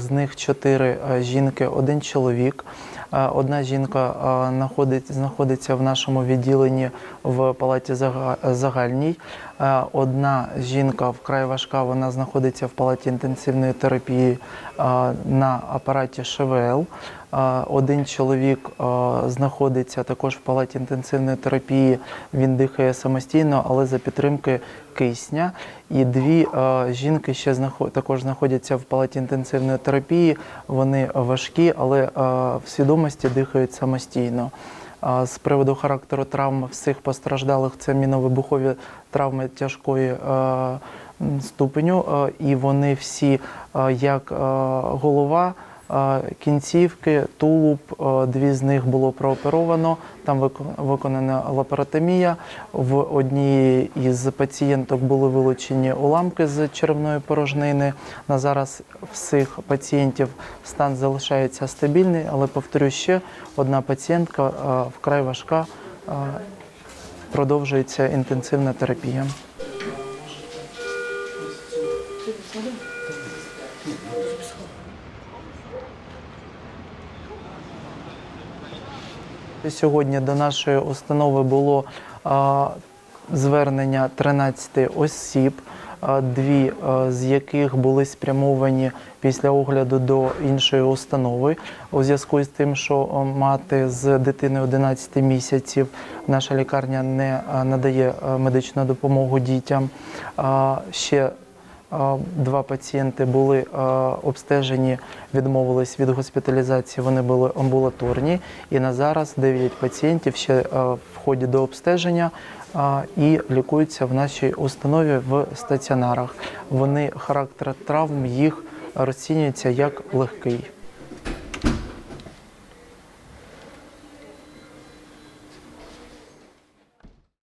з них чотири е, жінки, один чоловік. Е, Одна жінка е, знаходить- знаходиться в нашому відділенні в палаті загальній. Е, Одна жінка вкрай важка, вона знаходиться в палаті інтенсивної терапії е, на апараті ШВЛ. Е, Один чоловік знаходиться також в палаті інтенсивної терапії. Він дихає самостійно, але за підтримки кисня. І дві жінки ще також знаходяться в палаті інтенсивної терапії. Вони важкі, але в свідомості дихають самостійно. З приводу характеру травм всіх постраждалих це міновибухові травми тяжкої е, ступеню, е, і вони всі, е, як голова, кінцівки, тулуб, дві з них було прооперовано. Там виконана лапаротомія. В одній із пацієнток були вилучені уламки з черевної порожнини. На зараз всіх пацієнтів стан залишається стабільний, але повторю ще одна пацієнтка вкрай важка. Продовжується інтенсивна терапія. Сьогодні до нашої установи було звернення 13 осіб, дві з яких були спрямовані після огляду до іншої установи. У зв'язку з тим, що мати з дитиною 11 місяців наша лікарня не надає медичну допомогу дітям. Ще Два пацієнти були обстежені, відмовились від госпіталізації. Вони були амбулаторні. І на зараз 9 пацієнтів ще в ході до обстеження і лікуються в нашій установі в стаціонарах. Вони характер травм їх розцінюється як легкий.